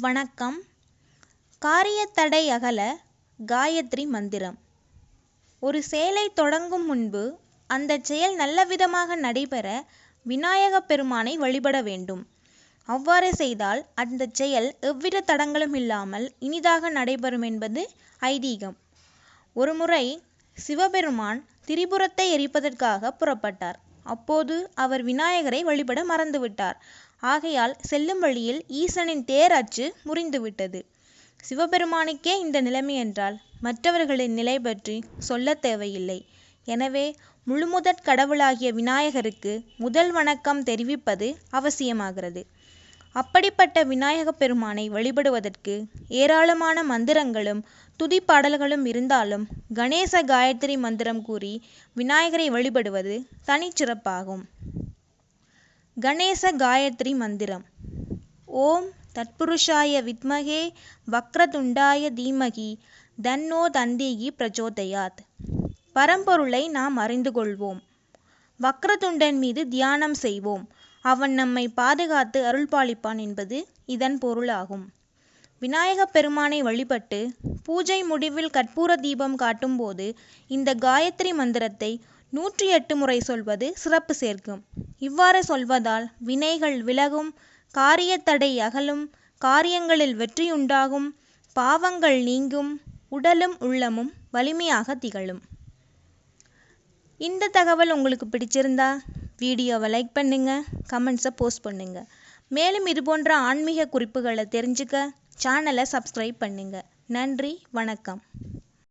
வணக்கம். காரியத்தடை அகல காயத்ரி மந்திரம். ஒரு செயலை தொடங்கும் முன்பு அந்த செயல் நல்லவிதமாக நடைபெற விநாயக பெருமானை வழிபட வேண்டும். அவ்வாறு செய்தால் அந்தச் செயல் எவ்வித தடங்கலும் இல்லாமல் இனிதாக நடைபெறும் என்பது ஐதீகம். ஒருமுறை சிவபெருமான் திரிபுரத்தை எரிப்பதற்காக புறப்பட்டார். அப்போது அவர் விநாயகரை வழிபட மறந்துவிட்டார். ஆகையால் செல்லும் வழியில் ஈசனின் தேர் அச்சு முறிந்துவிட்டது. சிவபெருமானுக்கே இந்த நிலைமை என்றால் மற்றவர்களின் நிலை பற்றி சொல்ல தேவையில்லை. எனவே முழுமுதற் கடவுளாகிய விநாயகருக்கு முதல் வணக்கம் தெரிவிப்பது அவசியமாகிறது. அப்படிப்பட்ட விநாயகப் பெருமானை வழிபடுவதற்கு ஏராளமான மந்திரங்களும் துதிப்பாடல்களும் இருந்தாலும் கணேச காயத்ரி மந்திரம் கூறி விநாயகரை வழிபடுவது தனிச்சிறப்பாகும். கணேச காயத்ரி மந்திரம். ஓம் தத்புருஷாய வித்மகே வக்ரதுண்டாய தீமகி தன்னோ தந்தேகி பிரச்சோதயாத். பரம்பொருளை நாம் அறிந்து கொள்வோம். வக்ரதுண்டன் மீது தியானம் செய்வோம். அவன் நம்மை பாதுகாத்து அருள்பாலிப்பான் என்பது இதன் பொருளாகும். விநாயகப் பெருமானை வழிபட்டு பூஜை முடிவில் கற்பூர தீபம் காட்டும்போது இந்த காயத்ரி மந்திரத்தை நூற்றி எட்டு முறை சொல்வது சிறப்பு சேர்க்கும். இவ்வாறு சொல்வதால் வினைகள் விலகும் காரியத்தடை அகலும் காரியங்களில் வெற்றியுண்டாகும் பாவங்கள் நீங்கும் உடலும் உள்ளமும் வலிமையாக திகழும். இந்த தகவல் உங்களுக்கு பிடிச்சிருந்தா வீடியோவை லைக் பண்ணுங்கள் கமெண்ட்ஸை போஸ்ட் பண்ணுங்கள் மேலும் இது போன்ற ஆன்மீக குறிப்புகளை தெரிஞ்சுக்க சேனலை சப்ஸ்கிரைப் பண்ணுங்கள் நன்றி வணக்கம்.